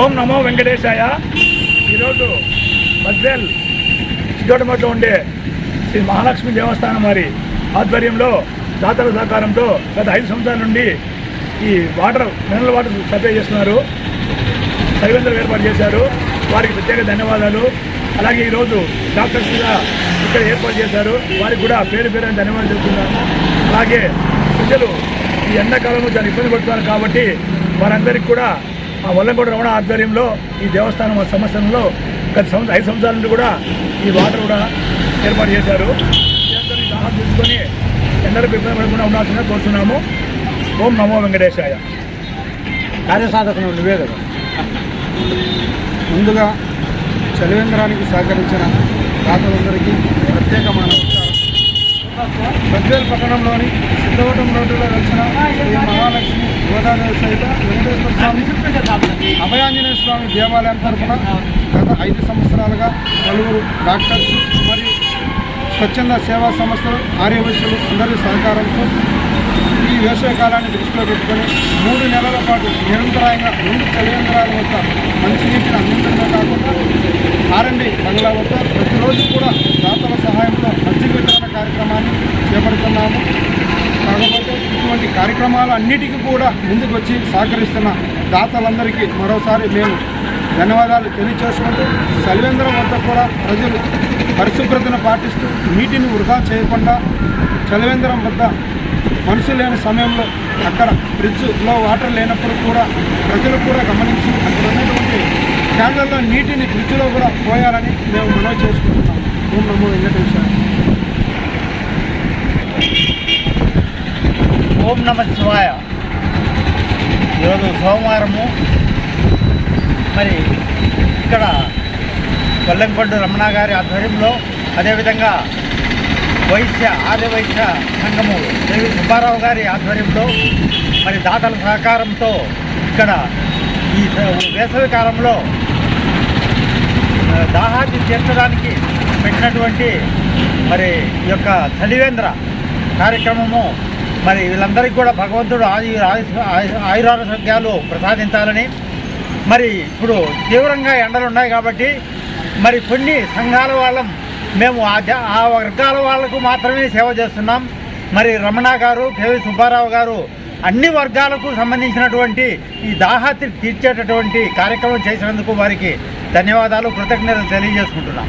ఓం నమో వెంకటేశాయ. ఈరోజు బద్వేల్ సిద్ధోటమట్లో ఉండే శ్రీ మహాలక్ష్మి దేవస్థానం వారి ఆధ్వర్యంలో దాతల సహకారంతో గత ఐదు సంవత్సరాల నుండి ఈ వాటర్ మినరల్ వాటర్ సప్లై చేస్తున్నారు. సైవేంద్రం ఏర్పాటు చేశారు. వారికి ప్రత్యేక ధన్యవాదాలు. అలాగే ఈరోజు డాక్టర్స్ కూడా ఇక్కడ ఏర్పాటు చేశారు. వారికి కూడా పేరు పేరు ధన్యవాదాలు చెప్తున్నాను. అలాగే ప్రజలు ఈ ఎండాకాలంలో చాలా ఇబ్బంది పడుతున్నారు కాబట్టి వారందరికీ కూడా ఆ వల్లంగూడ రమణ ఆధ్వర్యంలో ఈ దేవస్థానం సంవత్సరంలో గత సంవత్సరం ఐదు సంవత్సరాల నుండి కూడా ఈ వాటర్ కూడా ఏర్పాటు చేశారు. అందరినీ దాహం తీసుకొని ఎందరికి ఇబ్బంది పడకుండా ఉండాల్సిందిగా కోరుతున్నాము ఓం నమో వెంకటేశాయ. కార్యసాధకులు నువ్వే కదా. ముందుగా చలివేంద్రానికి సహకరించిన దాతలందరికీ ప్రత్యేకమైన బద్వేల్ పట్టణంలోని సిద్ధవటం రోడ్డులో వెలిసిన శ్రీ మహాలక్ష్మి గోదాదేవి సహిత వెంకటేశ్వర స్వామి అభయాంజనేయ స్వామి దేవాలయం తరఫున గత ఐదు సంవత్సరాలుగా పలువురు డాక్టర్స్ మరియు స్వచ్ఛంద సేవా సంస్థలు ఆర్యవైశ్యులు అందరి సహకారంతో ఈ వేసవి కాలాన్ని దృష్టిలో పెట్టుకొని మూడు నెలల పాటు నిరంతరాయంగా రెండు చలివేంద్రాల వద్ద మంచినీటిని అందించడమే కాకుండా ఆర్ఎండి బంగ్లా వద్ద ప్రతిరోజు కూడా దాతల సహాయంతో మజ్జిగ వితరణ కార్యక్రమాలు అన్నిటికీ కూడా ముందుకు వచ్చి సహకరిస్తున్న దాతలందరికీ మరోసారి మేము ధన్యవాదాలు తెలియచేసుకుంటూ సలివేంద్రం వద్ద కూడా ప్రజలు పరిశుభ్రతను పాటిస్తూ నీటిని వృధా చేయకుండా చలివేంద్రం వద్ద మనుషులు లేని సమయంలో అక్కడ ఫ్రిడ్జ్లో వాటర్ లేనప్పుడు కూడా ప్రజలు కూడా గమనించి అక్కడ ఉన్నటువంటి ట్యాంకుల్లో నీటిని ఫ్రిడ్జ్లో కూడా పోయాలని మేము మనవి చేసుకుంటున్నాం. ఓం నమో వెంకటేశ్వర ఓం నమ శివాయ. ఈరోజు సోమవారము. మరి ఇక్కడ కొల్లంకొండ రమణ గారి ఆధ్వర్యంలో అదేవిధంగా వైశ్య ఆదివైశ్య సంఘము దేవి సుబ్బారావు గారి ఆధ్వర్యంలో మరి దాతల సహకారంతో ఇక్కడ ఈ వేసవి కాలంలో దాహాన్ని తీర్చడానికి పెట్టినటువంటి మరి ఈ యొక్క చలివేంద్ర కార్యక్రమము మరి వీళ్ళందరికీ కూడా భగవంతుడు ఆయు ఆయురారోగ్యాలు ప్రసాదించాలని. మరి ఇప్పుడు తీవ్రంగా ఎండలు ఉన్నాయి కాబట్టి మరి కొన్ని సంఘాల వాళ్ళం మేము ఆ ఆ వర్గాల వాళ్ళకు మాత్రమే సేవ చేస్తున్నాం. మరి రమణ గారు కేవీ సుబ్బారావు గారు అన్ని వర్గాలకు సంబంధించినటువంటి ఈ దాహాతి తీర్చేటటువంటి కార్యక్రమం చేసినందుకు వారికి ధన్యవాదాలు కృతజ్ఞతలు తెలియజేసుకుంటున్నాం.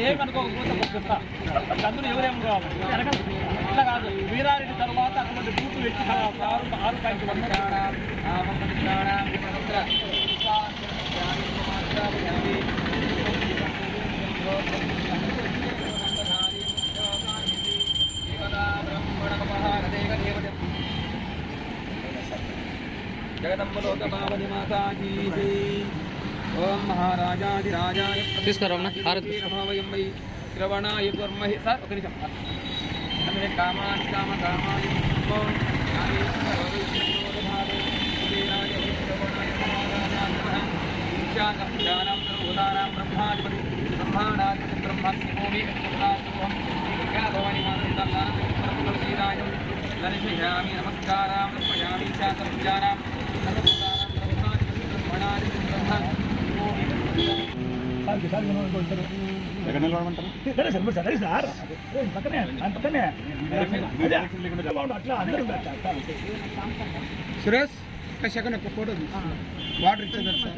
ఏమనుకోకపోతే అందులో ఎవరేమో కావాలి? ఇట్లా కాదు. వీరారెడ్డి తర్వాత అటువంటి బూత్ వ్యక్తి ఆరు ఆరు point జగదంబలోకపావని Mataji. Om మహారాజాదిరాజాయ తీసుకురావన్నా నమోయం why శ్రవణాయ కుర్మహి sir ఒక నిమిషం అంటే కామాన్ కామ కామాయ ఓం బ్రహ్మాధిపతి బ్రహ్మాండాధిపతి బ్రహ్మస్య భూమి భవాని మాతృరాజం దర్శయామి నమస్కారం నమయామి చాతర్జానాం నమస్కారం ఎక్కడ నిలబడమంటారు? సరే సార్ మీరు సరే సార్ పక్కనే ఆయన పక్కనే. అట్లా అందరూ. సురేష్ ఒక సెకండ్ ఒక ఫోటో వాటర్ ఇచ్చేదారు సార్.